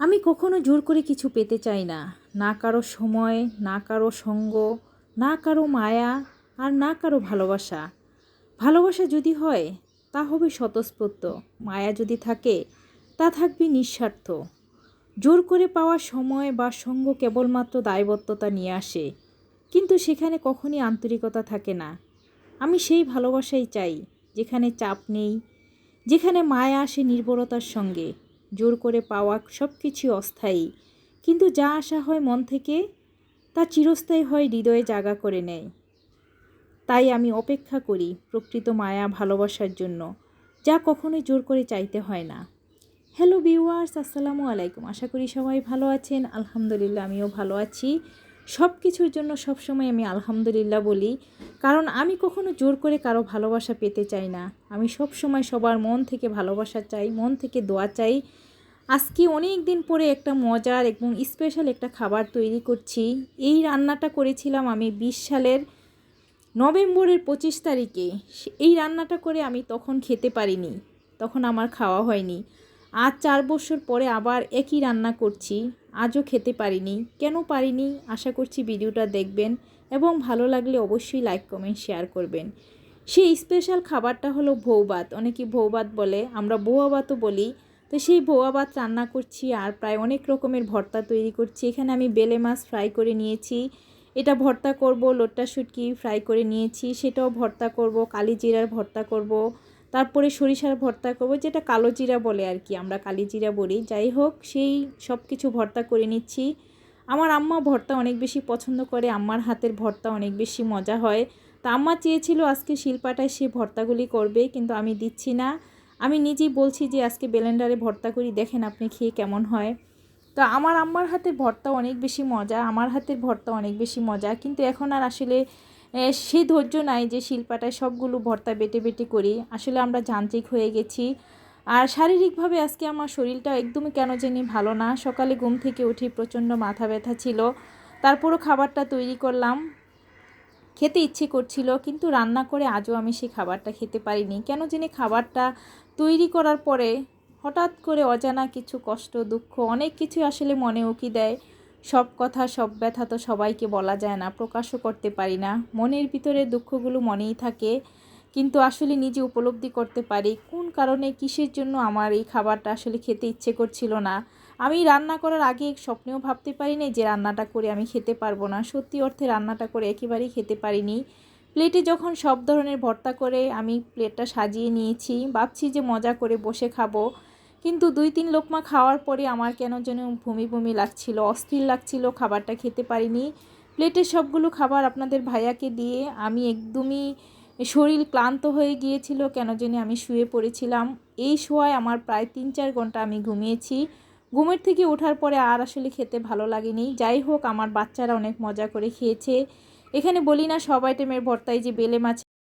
আমি কখনো জোর করে কিছু পেতে চাই না। না কারও সময়, না কারও সঙ্গ, না কারও মায়া, আর না কারও ভালোবাসা। ভালোবাসা যদি হয়, তা হবে স্বতঃস্ফূর্ত। মায়া যদি থাকে, তা থাকবে নিঃস্বার্থ। জোর করে পাওয়া সময় বা সঙ্গ কেবলমাত্র দায়বদ্ধতা নিয়ে আসে। কিন্তু সেখানে কখনই আন্তরিকতা থাকে না। আমি সেই ভালোবাসাই চাই, যেখানে চাপ নেই, যেখানে মায়া আসে নির্ভরতার সঙ্গে। জোর করে পাওয়া সব কিছু অস্থায়ী। কিন্তু যা আশা হয় মন থেকে, তা চিরস্থায়ী হয় হৃদয়ে জাগা করে নেয়। তাই আমি অপেক্ষা করি প্রকৃত মায়া ভালোবাসার জন্য, যা কখনোই জোর করে চাইতে হয় না। হ্যালো ভিউয়ার্স আসসালামু আলাইকুম। আশা করি সবাই ভালো আছেন। আলহামদুলিল্লাহ, আমিও ভালো আছি। সব কিছুর জন্য সবসময় আমি আলহামদুলিল্লাহ বলি, কারণ আমি কখনো জোর করে কারও ভালোবাসা পেতে চাই না। আমি সব সময় সবার মন থেকে ভালোবাসা চাই, মন থেকে দোয়া চাই। আজকে অনেক দিন পরে একটা মজার এবং স্পেশাল একটা খাবার তৈরি করছি। এই রান্নাটা করেছিলাম আমি বিশ সালের নভেম্বরের পঁচিশ তারিখে। এই রান্নাটা করে আমি তখন খেতে পারিনি, তখন আমার খাওয়া হয়নি। আজ চার বছর পরে আবার একই রান্না করছি। আজও খেতে পারিনি। কেন পারিনি? আশা করছি ভিডিওটা দেখবেন এবং ভালো লাগলে অবশ্যই লাইক, কমেন্ট, শেয়ার করবেন। সেই স্পেশাল খাবারটা হলো ভৌবাত অনেকে ভৌবাত বলে, আমরা বৌয়াবাতও বলি। তো সেই বৌয়াবাত রান্না করছি আর প্রায় অনেক রকমের ভর্তা তৈরি করছি। এখানে আমি বেলে মাছ ফ্রাই করে নিয়েছি। এটা ভর্তা করব, লোট্টা শুটকি ফ্রাই করে নিয়েছি। সেটাও ভর্তা করব কালি জিরার ভর্তা করব। তারপরে সরিষার ভর্তা করব, যেটা কালো জিরা বলে আর কি, আমরা কালি জিরা বলি। যাই হোক, সেই সব কিছু ভর্তা করে নিচ্ছি। আমার আম্মা ভর্তা অনেক বেশি পছন্দ করে, আম্মার হাতের ভর্তা অনেক বেশি মজা হয়। তা আম্মা চেয়েছিল আজকে শিল্পাটায় সে ভর্তাগুলি করবে, কিন্তু আমি দিচ্ছি না। আমি নিজেই বলছি যে আজকে বেলেন্ডারে ভর্তা করি, দেখেন আপনি খেয়ে কেমন হয়। তো আমার আম্মার হাতের ভর্তা অনেক বেশি মজা, আমার হাতের ভর্তা অনেক বেশি মজা, কিন্তু এখন আর আসলে সেই ধৈর্য নাই যে শিল্পাটায় সবগুলো ভর্তা বেটে বেটে করি। আসলে আমরা যান্ত্রিক হয়ে গেছি। আর শারীরিকভাবে আজকে আমার শরীরটা একদমই কেন জানি ভালো না। সকালে ঘুম থেকে উঠি প্রচণ্ড মাথা ব্যথা ছিল। তারপরও খাবারটা তৈরি করলাম। খেতে ইচ্ছে করছিল, কিন্তু রান্না করে আজও আমি সেই খাবারটা খেতে পারিনি। কেন জানি খাবারটা তৈরি করার পরে হঠাৎ করে অজানা কিছু কষ্ট, দুঃখ, অনেক কিছু আসলে মনে উকি দেয়। সব কথা, সব ব্যথা তো সবাইকে বলা যায় না, প্রকাশও করতে পারি না। মনের ভিতরে দুঃখগুলো মনেই থাকে, কিন্তু আসলে নিজে উপলব্ধি করতে পারি। কোন কারণে, কিসের জন্য আমার এই খাবারটা আসলে খেতে ইচ্ছে করছিল না? আমি রান্না করার আগে স্বপ্নেও ভাবতে পারিনি যে রান্নাটা করে আমি খেতে পারব না। সত্যি অর্থে রান্নাটা করে একেবারেই খেতে পারিনি। প্লেটে যখন সব ধরনের ভর্তা করে আমি প্লেটটা সাজিয়ে নিয়েছি, ভাবছি যে মজা করে বসে খাব। কিন্তু দুই তিন লোকমা খাওয়ার পরে আমার কেন যেন ভূমি ভূমি লাগছিল, অস্থির লাগছিল, খাবারটা খেতে পারিনি। প্লেটের সবগুলো খাবার আপনাদের ভাইয়াকে দিয়ে আমি একদমই শরীর ক্লান্ত হয়ে গিয়েছিল, কেন জানি আমি শুয়ে পড়েছিলাম। এই শোয়ায় আমার প্রায় তিন চার ঘণ্টা আমি ঘুমিয়েছি। ঘুমের থেকে ওঠার পরে আর আসলে খেতে ভালো লাগেনি। যাই হোক, আমার বাচ্চারা অনেক মজা করে খেয়েছে। এখানে বলি না সব আইটেমের ভর্তায় যে বেলে মাছ